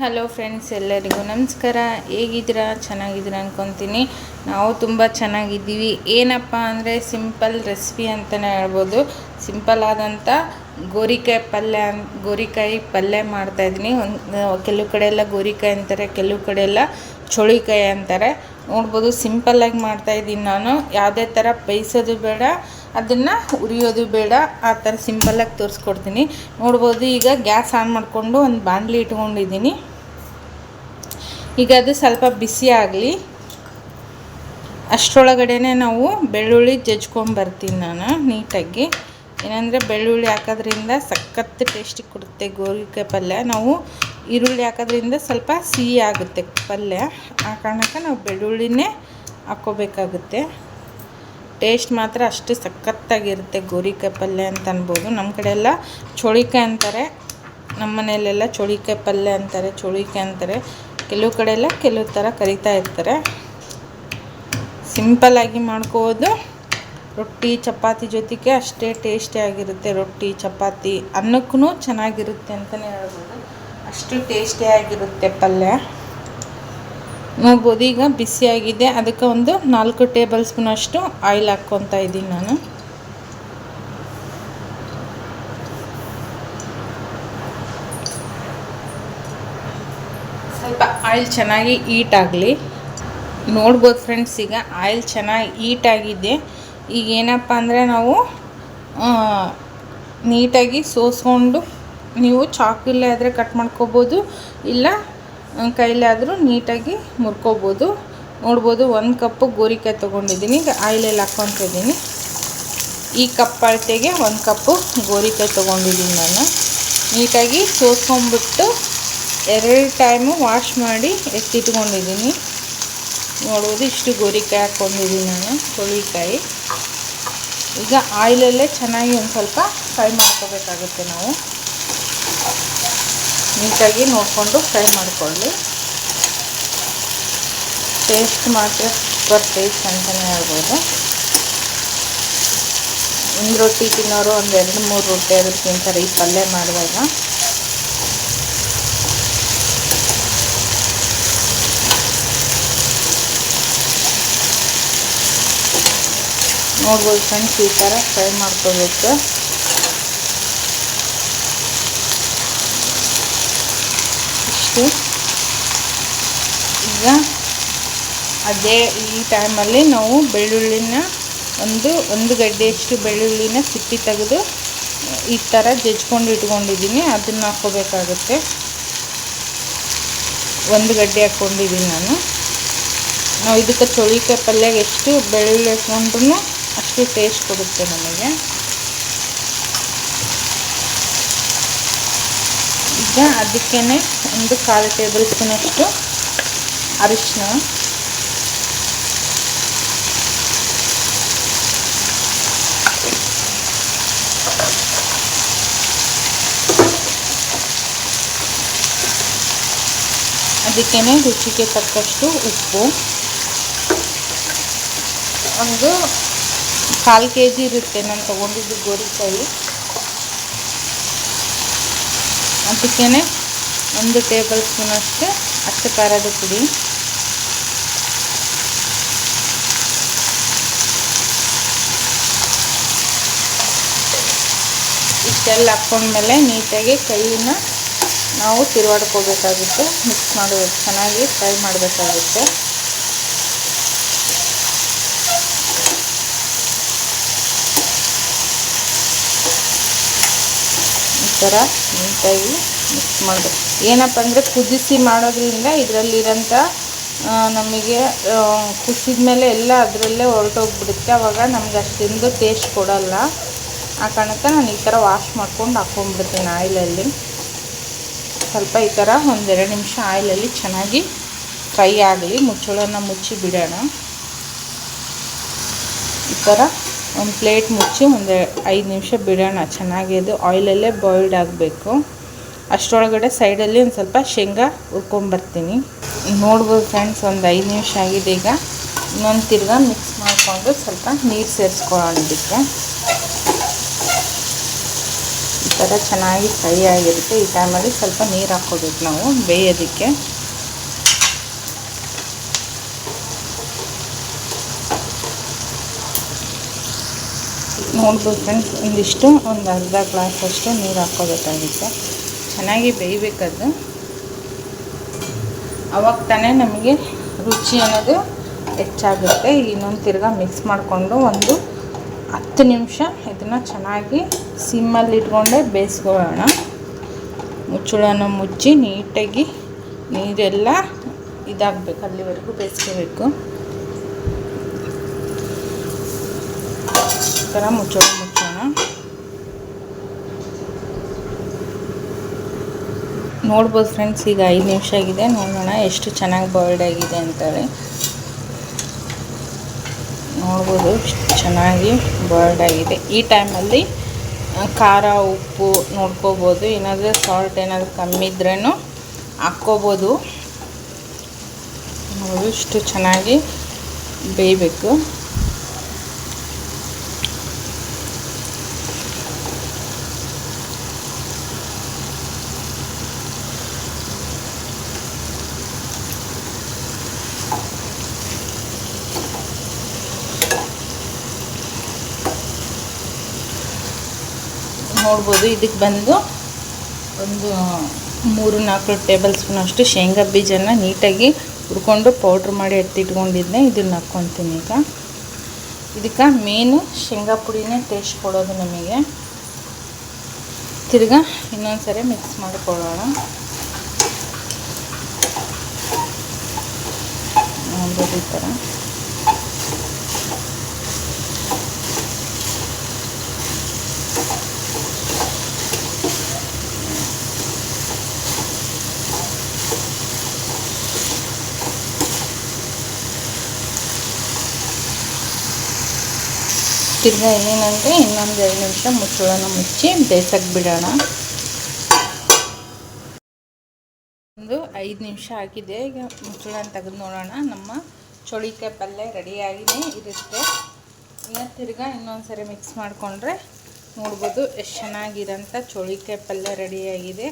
Hello friends ಎಲ್ಲರಿಗೂ ನಮಸ್ಕಾರ. ಹೇಗಿದ್ದೀರಾ? ಚೆನ್ನಾಗಿದ್ದೀರಾ ಅಂದ್ಕೊತೀನಿ ನಾವು ತುಂಬ ಚೆನ್ನಾಗಿದ್ದೀವಿ. ಏನಪ್ಪ ಅಂದರೆ ಸಿಂಪಲ್ ರೆಸಿಪಿ ಅಂತಲೇ ಹೇಳ್ಬೋದು. ಸಿಂಪಲ್ ಆದಂಥ ಗೋರಿಕಾಯಿ ಪಲ್ಯ ಗೋರಿಕಾಯಿ ಪಲ್ಯ ಮಾಡ್ತಾಯಿದ್ದೀನಿ ಒಂದು, ಕೆಲವು ಕಡೆ ಎಲ್ಲ ಗೋರಿಕಾಯಿ ಅಂತಾರೆ, ಕೆಲವು ಕಡೆ ಎಲ್ಲ ಚೋಳಿಕಾಯಿ ಅಂತಾರೆ. ನೋಡ್ಬೋದು ಸಿಂಪಲ್ಲಾಗಿ ಮಾಡ್ತಾಯಿದ್ದೀನಿ ನಾನು. ಯಾವುದೇ ಥರ ಬೇಯಿಸೋದು ಬೇಡ. ಅದನ್ನು ಉರಿಯೋದು ಬೇಡ. ಆ ಥರ ಸಿಂಪಲ್ಲಾಗಿ ತೋರಿಸ್ಕೊಡ್ತೀನಿ. ನೋಡ್ಬೋದು ಈಗ ಗ್ಯಾಸ್ ಆನ್ ಮಾಡಿಕೊಂಡು ಒಂದು ಬಾಣಲಿ ಇಟ್ಕೊಂಡಿದ್ದೀನಿ. ಈಗ ಅದು ಸ್ವಲ್ಪ ಬಿಸಿ ಆಗಲಿ. ಅಷ್ಟರೊಳಗಡೆ ನಾವು ಬೆಳ್ಳುಳ್ಳಿ ಜಜ್ಕೊಂಬರ್ತೀನಿ ನಾನು ನೀಟಾಗಿ. ಏನಂದರೆ ಬೆಳ್ಳುಳ್ಳಿ ಹಾಕೋದ್ರಿಂದ ಸಖತ್ತು ಟೇಸ್ಟಿ ಕೊಡುತ್ತೆ ಗೋರಿಕಾಯಿ ಪಲ್ಯ. ನಾವು ಈರುಳ್ಳಿ ಹಾಕೋದ್ರಿಂದ ಸ್ವಲ್ಪ ಸಿಹಿ ಆಗುತ್ತೆ ಪಲ್ಯ. ಆ ಕಾರಣಕ್ಕೆ ನಾವು ಬೆಳ್ಳುಳ್ಳಿನೇ ಹಾಕ್ಕೋಬೇಕಾಗುತ್ತೆ ಟೇಸ್ಟ್ ಮಾತ್ರ ಅಷ್ಟು ಸಖತ್ತಾಗಿರುತ್ತೆ ಗೋರಿಕಾಯಿ ಪಲ್ಯ ಅಂತ ಅನ್ಬೋದು. ನಮ್ಮ ಕಡೆ ಎಲ್ಲ ಚೋಳಿಕಾಯಿ ಅಂತಾರೆ. ನಮ್ಮ ಮನೆಯಲ್ಲೆಲ್ಲ ಚೋಳಿಕಾಯಿ ಪಲ್ಯ ಅಂತಾರೆ, ಚೋಳಿಕಾಯಿ ಅಂತಾರೆ. ಕೆಲವು ಕಡೆ ಎಲ್ಲ ಕೆಲವು ಥರ ಕರಿತಾ ಇರ್ತಾರೆ. ಸಿಂಪಲ್ಲಾಗಿ ಮಾಡ್ಕೋಬೋದು. ರೊಟ್ಟಿ, ಚಪಾತಿ ಜೊತೆಗೆ ಅಷ್ಟೇ ಟೇಸ್ಟಿಯಾಗಿರುತ್ತೆ ರೊಟ್ಟಿ, ಚಪಾತಿ ಅನ್ನಕ್ಕೂ ಚೆನ್ನಾಗಿರುತ್ತೆ ಅಂತಲೇ ಹೇಳ್ಬೋದು. ಅಷ್ಟು ಟೇಸ್ಟಿಯಾಗಿರುತ್ತೆ ಪಲ್ಯ. ನೋಡ್ಬೋದು, ಈಗ ಬಿಸಿಯಾಗಿದೆ ಅದಕ್ಕೆ ಒಂದು ನಾಲ್ಕು ಟೇಬಲ್ ಸ್ಪೂನಷ್ಟು ಆಯಿಲ್ ಹಾಕ್ಕೊತಾ ಇದ್ದೀನಿ ನಾನು. ಸ್ವಲ್ಪ ಆಯಿಲ್ ಚೆನ್ನಾಗಿ ಈಟ್ ಆಗಲಿ. ನೋಡ್ಬೋದು ಫ್ರೆಂಡ್ಸ್ ಈಗ ಆಯಿಲ್ ಚೆನ್ನಾಗಿ ಈಟ್ ಆಗಿದೆ. ಈಗ ಏನಪ್ಪ ಅಂದರೆ ನಾವು ನೀಟಾಗಿ ಸೋಸ್ಕೊಂಡು ನೀವು ಚಾಕುಲ್ಲೇ ಆದರೆ ಕಟ್ ಮಾಡ್ಕೋಬೋದು. ಇಲ್ಲ ಕೈಲಾದರೂ ನೀಟಾಗಿ ಮುರ್ಕೋಬೋದು. ನೋಡ್ಬೋದು, ಒಂದು ಕಪ್ಪು ಗೋರಿಕಾಯಿ ತೊಗೊಂಡಿದ್ದೀನಿ. ಈಗ ಆಯಿಲಲ್ಲಿ ಹಾಕ್ಕೊತಿದ್ದೀನಿ ಈ ಕಪ್ ಅಳತೆಗೆ ಒಂದು ಕಪ್ಪು ಗೋರಿಕಾಯಿ ತೊಗೊಂಡಿದ್ದೀನಿ ನಾನು. ನೀಟಾಗಿ ಸೋಸ್ಕೊಂಡ್ಬಿಟ್ಟು ಎರಡು ಟೈಮು ವಾಶ್ ಮಾಡಿ ಎತ್ತಿಟ್ಕೊಂಡಿದ್ದೀನಿ. ನೋಡ್ಬೋದು, ಇಷ್ಟು ಗೋರಿಕಾಯಿ ಹಾಕ್ಕೊಂಡಿದ್ದೀನಿ ನಾನು ಹುಳಿಕಾಯಿ ಈಗ ಆಯಿಲಲ್ಲೇ ಚೆನ್ನಾಗಿ ಒಂದು ಸ್ವಲ್ಪ ಫ್ರೈ ಮಾಡ್ಕೋಬೇಕಾಗುತ್ತೆ ನಾವು. ನೀಟಾಗಿ ನೋಡಿಕೊಂಡು ಫ್ರೈ ಮಾಡಿಕೊಳ್ಳಿ. ಟೇಸ್ಟ್ ಮಾತ್ರ ಸೂಪರ್ ಟೇಸ್ಟ್ ಅಂತಲೇ ಹೇಳ್ಬೋದು. ಒಂದು ರೊಟ್ಟಿ ತಿನ್ನೋರು ಒಂದು ಎರಡು ಮೂರು ರೊಟ್ಟಿ ಆದರೂ ತಿಂತಾರೆ, ಈ ಪಲ್ಯ ಮಾಡಿದಾಗ ನೋಡ್ಬೋದು ಫ್ರೆಂಡ್ಸ್ ಈ ಥರ ಫ್ರೈ ಮಾಡ್ಕೋಬೇಕು ಇಷ್ಟು ಈಗ ಅದೇ ಈ ಟೈಮಲ್ಲಿ ನಾವು ಬೆಳ್ಳುಳ್ಳಿನ ಒಂದು ಒಂದು ಗಡ್ಡೆಯಷ್ಟು ಬೆಳ್ಳುಳ್ಳಿನ ಸಿಪ್ಪಿ ತೆಗೆದು ಈ ಥರ ಜಜ್ಕೊಂಡು ಇಟ್ಕೊಂಡಿದ್ದೀನಿ. ಅದನ್ನು ಹಾಕ್ಕೋಬೇಕಾಗುತ್ತೆ. ಒಂದು ಗಡ್ಡೆ ಹಾಕ್ಕೊಂಡಿದ್ದೀನಿ ನಾನು. ನಾವು ಇದಕ್ಕೆ ಚೋಳಿಕಾಯಿ ಪಲ್ಯಗೆ ಎಷ್ಟು ಬೆಳ್ಳುಳ್ಳಿ ಹಾಕ್ಕೊಂಡ್ರೂ ಅಷ್ಟು ಟೇಸ್ಟ್ ಕೊಡುತ್ತೆ ನಮಗೆ. ಈಗ ಅದಕ್ಕೇ ಒಂದು ಕಾಲು ಟೇಬಲ್ ಸ್ಪೂನಷ್ಟು ಅರಿಶಿನ ಅದಕ್ಕೇ ರುಚಿಗೆ ತಕ್ಕಷ್ಟು ಉಪ್ಪು. ಒಂದು ಕಾಲು ಕೆ ಜಿ ಇರುತ್ತೆ ನಾನು ತೊಗೊಂಡಿದ್ದು ಗೋರಿಕಾಯಿ. ಅದಕ್ಕೇ ಒಂದು ಟೇಬಲ್ ಸ್ಪೂನಷ್ಟು ಅಚ್ಚ ಖಾರದ ಪುಡಿ. ಇಷ್ಟೆಲ್ಲ ಹಾಕ್ಕೊಂಡ್ಮೇಲೆ ನೀಟಾಗಿ ಕೈನ ನಾವು ತಿರುವಾಡ್ಕೋಬೇಕಾಗುತ್ತೆ ಮಿಕ್ಸ್ ಮಾಡಬೇಕು ಚೆನ್ನಾಗಿ ಫ್ರೈ ಮಾಡಬೇಕಾಗುತ್ತೆ. ಈ ಥರ ನೀಟಾಗಿ ಮಿಕ್ಸ್ ಮಾಡಬೇಕು. ಏನಪ್ಪ ಅಂದರೆ ಕುದಿಸಿ ಮಾಡೋದ್ರಿಂದ ಇದರಲ್ಲಿರೋಂಥ ನಮಗೆ ಕುಸಿದ ಮೇಲೆ ಎಲ್ಲ ಅದರಲ್ಲೇ ಹೊರಟೋಗ್ಬಿಡುತ್ತೆ. ಅವಾಗ ನಮ್ಗೆ ಅಷ್ಟಿಂದು ಟೇಸ್ಟ್ ಕೊಡೋಲ್ಲ. ಆ ಕಾರಣಕ್ಕೆ ನಾನು ಈ ಥರ ವಾಶ್ ಮಾಡ್ಕೊಂಡು ಹಾಕ್ಕೊಂಡ್ಬಿಡ್ತೀನಿ ಆಯಿಲಲ್ಲಿ ಸ್ವಲ್ಪ ಈ ಥರ ಒಂದೆರಡು ನಿಮಿಷ ಆಯಿಲಲ್ಲಿ ಚೆನ್ನಾಗಿ ಫ್ರೈ ಆಗಲಿ ಮುಚ್ಚಳನ ಮುಚ್ಚಿ ಬಿಡೋಣ. ಈ ಥರ ಒಂದು ಪ್ಲೇಟ್ ಮುಚ್ಚಿ ಒಂದು ಐದು ನಿಮಿಷ ಬಿಡೋಣ. ಚೆನ್ನಾಗಿ ಅದು ಆಯಿಲಲ್ಲೇ ಬಾಯ್ಲ್ಡ್ ಆಗಬೇಕು. ಅಷ್ಟರೊಳಗಡೆ ಸೈಡಲ್ಲಿ ಒಂದು ಸ್ವಲ್ಪ ಶೇಂಗಾ ಹುರ್ಕೊಂಬರ್ತೀನಿ. ನೋಡ್ಬೋದು ಫ್ರೆಂಡ್ಸ್, ಒಂದು ಐದು ನಿಮಿಷ ಆಗಿದೆ ಈಗ. ಇನ್ನೊಂದು ತಿರ್ಗಾ ಮಿಕ್ಸ್ ಮಾಡಿಕೊಂಡು ಸ್ವಲ್ಪ ನೀರು ಸೇರಿಸ್ಕೊಳ್ಳೋಣ ಇದಕ್ಕೆ. ಈ ಥರ ಚೆನ್ನಾಗಿ ಫ್ರೈ ಆಗಿರುತ್ತೆ. ಈ ಟೈಮಲ್ಲಿ ಸ್ವಲ್ಪ ನೀರು ಹಾಕ್ಕೋಬೇಕು ನಾವು ಬೇಯೋದಕ್ಕೆ. ನೋಡ್ಬೋದು ಫ್ರೆಂಡ್ಸ್ ಒಂದಿಷ್ಟು ಒಂದು ಅರ್ಧ ಗ್ಲಾಸಷ್ಟು ನೀರು ಹಾಕ್ಕೋಬೇಕಾಗುತ್ತೆ. ಚೆನ್ನಾಗಿ ಬೇಯಬೇಕದು. ಅವಾಗ ತಾನೇ ನಮಗೆ ರುಚಿ ಅನ್ನೋದು ಹೆಚ್ಚಾಗುತ್ತೆ. ಇನ್ನೊಂದು ತಿರ್ಗಾ ಮಿಕ್ಸ್ ಮಾಡಿಕೊಂಡು ಒಂದು ಹತ್ತು ನಿಮಿಷ ಇದನ್ನು ಚೆನ್ನಾಗಿ ಸಿಮ್ಮಲ್ಲಿ ಇಟ್ಕೊಂಡೆ ಬೇಯಿಸ್ಕೊಳ್ಳೋಣ. ಮುಚ್ಚಳನ ಮುಚ್ಚಿ ನೀಟಾಗಿ ನೀರೆಲ್ಲ ಇದಾಗಬೇಕು, ಅಲ್ಲಿವರೆಗೂ ಬೇಯಿಸ್ಕೋಬೇಕು. ಈ ಥರ ಮುಚ್ಚಳ ಮುಚ್ಚೋಣ. ನೋಡ್ಬೋದು ಫ್ರೆಂಡ್ಸ್, ಈಗ ಐದು ನಿಮಿಷ ಆಗಿದೆ. ನೋಡೋಣ ಎಷ್ಟು ಚೆನ್ನಾಗಿ ಬಾಯ್ಲ್ಡ್ ಆಗಿದೆ ಅಂತೇಳಿ ನೋಡ್ಬೋದು. ಚೆನ್ನಾಗಿ ಬಾಯ್ಲ್ಡ್ ಆಗಿದೆ. ಈ ಟೈಮಲ್ಲಿ ಖಾರ, ಉಪ್ಪು ನೋಡ್ಕೋಬೋದು. ಏನಾದರೂ ಸಾಲ್ಟ್ ಏನಾದರೂ ಕಮ್ಮಿ ಇದ್ರೂ ಹಾಕ್ಕೋಬೋದು. ನೋಡಿ, ಇಷ್ಟು ಚೆನ್ನಾಗಿ ಬೇಯಬೇಕು. ನೋಡ್ಬೋದು. ಇದಕ್ಕೆ ಬಂದು ಒಂದು ಮೂರು ನಾಲ್ಕು ಟೇಬಲ್ ಸ್ಪೂನ್ ಅಷ್ಟು ಶೇಂಗಾ ಬೀಜನ ನೀಟಾಗಿ ಹುರ್ಕೊಂಡು ಪೌಡ್ರ್ ಮಾಡಿ ಎತ್ತಿಟ್ಕೊಂಡಿದ್ದೆ. ಇದನ್ನ ಹಾಕ್ಕೊತೀನಿ ಈಗ. ಇದಕ್ಕೆ ಮೇನು ಶೇಂಗಾ ಪುಡಿನೇ ಟೇಸ್ಟ್ ಕೊಡೋದು ನಮಗೆ. ತಿರ್ಗಾ ಇನ್ನೊಂದು ಸರಿ ಮಿಕ್ಸ್ ಮಾಡಿಕೊಳ್ಳೋಣ ಈ ಥರ. ತಿರ್ಗಾ ಏನಂದರೆ ಇನ್ನೊಂದು ಎರಡು ನಿಮಿಷ ಮುಚ್ಚಳನ ಮುಚ್ಚಿ ಬೇಸಕ್ಕೆ ಬಿಡೋಣ. ಒಂದು ಐದು ನಿಮಿಷ ಆಗಿದೆ. ಈಗ ಮುಚ್ಚಳನ ತೆಗೆದು ನೋಡೋಣ. ನಮ್ಮ ಚೋಳಿಕಾಯಿ ಪಲ್ಯ ರೆಡಿಯಾಗಿಯೇ ಇರುತ್ತೆ. ಈಗ ತಿರ್ಗಾ ಇನ್ನೊಂದು ಸರಿ ಮಿಕ್ಸ್ ಮಾಡಿಕೊಂಡ್ರೆ ನೋಡ್ಬೋದು ಎಷ್ಟು ಚೆನ್ನಾಗಿರೋಂಥ ಚೋಳಿಕಾಯಿ ಪಲ್ಯ ರೆಡಿಯಾಗಿದೆ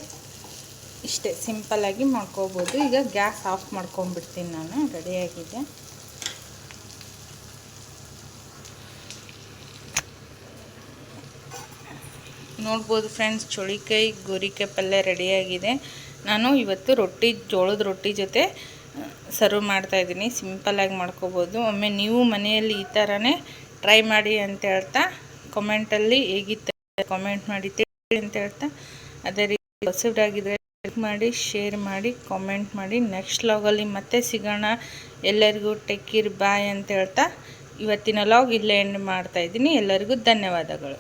ಇಷ್ಟೇ ಸಿಂಪಲ್ಲಾಗಿ ಮಾಡ್ಕೋಬೋದು. ಈಗ ಗ್ಯಾಸ್ ಆಫ್ ಮಾಡ್ಕೊಂಬಿಡ್ತೀನಿ ನಾನು. ರೆಡಿಯಾಗಿದೆ ನೋಡ್ಬೋದು ಫ್ರೆಂಡ್ಸ್ ಚೋಳಿಕಾಯಿ ಗೋರಿಕಾಯಿ ಪಲ್ಯ ರೆಡಿಯಾಗಿದೆ. ನಾನು ಇವತ್ತು ರೊಟ್ಟಿ, ಜೋಳದ ರೊಟ್ಟಿ ಜೊತೆ ಸರ್ವ್ ಮಾಡ್ತಾಯಿದ್ದೀನಿ ಸಿಂಪಲ್ಲಾಗಿ ಮಾಡ್ಕೋಬೋದು. ಒಮ್ಮೆ ನೀವು ಮನೆಯಲ್ಲಿ ಈ ಥರನೇ ಟ್ರೈ ಮಾಡಿ ಅಂತ ಹೇಳ್ತಾ ಕಮೆಂಟಲ್ಲಿ ಹೇಗಿತ್ತು ಕಾಮೆಂಟ್ ಮಾಡಿ, ತಿಳಿ ಅಂತ ಹೇಳ್ತಾ, ಅದೇ ರೀತಿ ಹೊಸದಾಗಿದ್ದರೆ ಲೈಕ್ ಮಾಡಿ ಶೇರ್ ಮಾಡಿ ಕಾಮೆಂಟ್ ಮಾಡಿ. ನೆಕ್ಸ್ಟ್ ಲಾಗಲ್ಲಿ ಮತ್ತೆ ಸಿಗೋಣ. ಎಲ್ಲರಿಗೂ ಟೆಕ್ಕಿರ್ ಬಾಯ್ ಅಂತ ಹೇಳ್ತಾ, ಇವತ್ತಿನ ಲಾಗ್ ಇಲ್ಲೇ ಎಂಡ್ ಮಾಡ್ತಾಯಿದ್ದೀನಿ ಎಲ್ಲರಿಗೂ ಧನ್ಯವಾದಗಳು.